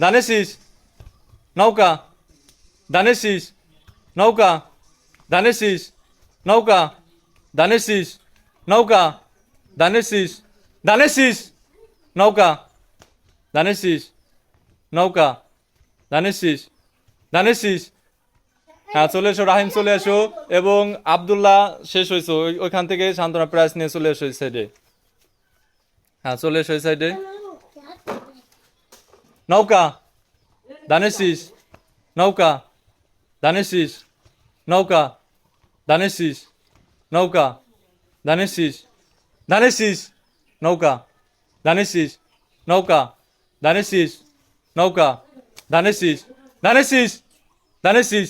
ধানের শীষ নৌকা ধানের শীষ নৌকা ধানের শীষ নৌকা ধানের শীষ নৌকা ধানের শীষ ধানের নৌকা ধানের শীষ নৌকা ধানের শীষ হ্যাঁ চলে এসো, রাহিম চলে এসো এবং আবদুল্লাহ শেষ হয়েছে। ওই- ওইখান থেকে সান্ত্বনা প্রাইস নিয়ে চলে এসো সাইডে হ্যাঁ চলে এসো সাইডে নৌকা ধানের শীষ নৌকা ধানের শীষ নৌকা ধানের শীষ নৌকা ধানের শীষ ধানের শীষ নৌকা ধানের শীষ নৌকা ধানের শীষ নৌকা ধানের শীষ ধানের শীষ ধানের শীষ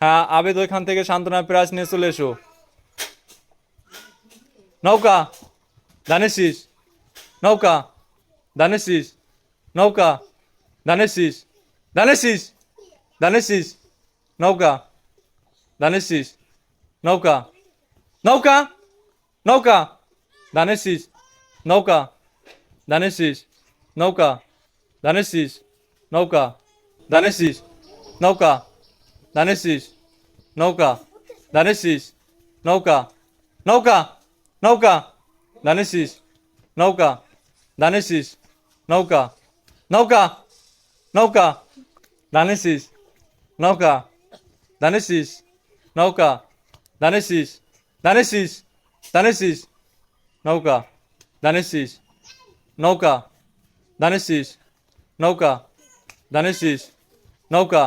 হ্যাঁ আবেদ ওইখান থেকে সান্ত্বনা প্রাইস নিয়ে চলে এসো। নৌকা শীষ নৌকা শীষ নৌকা ধানের শীষ ধানের শীষ ধানের শীষ নৌকা ধানের শীষ নৌকা নৌকা নৌকা ধানের শীষ নৌকা ধানের শীষ নৌকা ধানের শীষ নৌকা ধানের শীষ নৌকা ধানের শীষ নৌকা ধানের শীষ নৌকা নৌকা নৌকা ধানের শীষ নৌকা ধানের শীষ নৌকা নৌকা নৌকা শীষ নৌকা শীষ নৌকা শীষ ধানের শীষ নৌকা শীষ নৌকা শীষ নৌকা শীষ নৌকা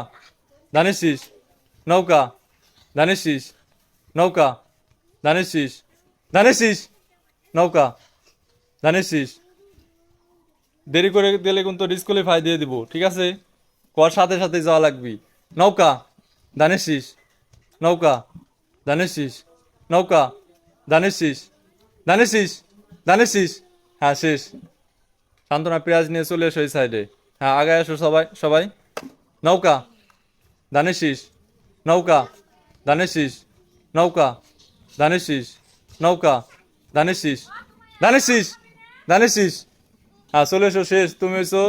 শীষ নৌকা ধানের নৌকা ধানের শীষ নৌকা শীষ দেরি করে দিলে কিন্তু ডিসকুয়ালিফাই দিয়ে দিব, ঠিক আছে? কর সাথে সাথে যাওয়া লাগবি। নৌকা শীষ। নৌকা শীষ। নৌকা শীষ। ধানের শীষ হ্যাঁ শেষ। সান্ত্বনা পেঁয়াজ নিয়ে চলে এসো এই সাইডে হ্যাঁ আগে এসো সবাই সবাই। নৌকা শীষ। নৌকা শীষ। নৌকা শীষ। নৌকা শীষ, ধানের শীষ। হ্যাঁ চলে এসো, শেষ, তুমি হইছো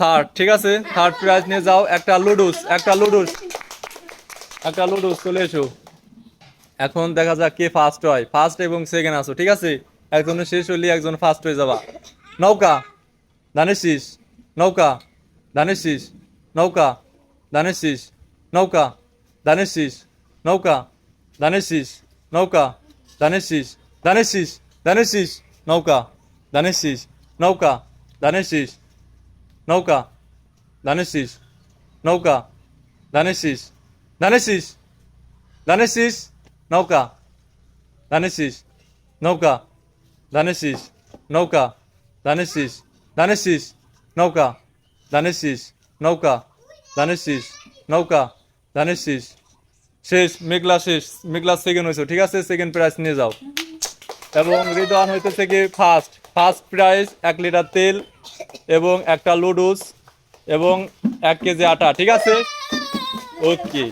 থার্ড ঠিক আছে? থার্ড প্রাইজ নিয়ে যাও, একটা লুডুস একটা লুডুস একটা লুডুস, চলে এসো। এখন দেখা যাক কে ফার্স্ট হয় ফার্স্ট এবং সেকেন্ড আসো ঠিক আছে? একজনের শেষ হলে একজন ফার্স্ট হয়ে যাবা। নৌকা, ধানের নৌকা ধানের নৌকা ধানের নৌকা ধানের নৌকা ধানের নৌকা ধানের শীষ ধানের শীষ, নৌকা, ধানের শীষ নৌকা ধানের শীষ নৌকা ধানের শীষ নৌকা ধানের শীষ ধানের শীষ ধানের শীষ নৌকা ধানের শীষ নৌকা ধানের শীষ নৌকা ধানের শীষ নৌকা ধানের নৌকা ধানের নৌকা ধানের শেষ মেঘলা শেষ মেঘলা সেকেন্ড হয়েছে। ঠিক আছে সেকেন্ড প্রাইজ নিয়ে যাও। এবং রিদওয়ান হইতেছে কি ফার্স্ট ফার্স্ট প্রাইস এক লিটার তেল এবং একটা লুডুস এবং এক কেজি আটা, ঠিক আছে? ওকে।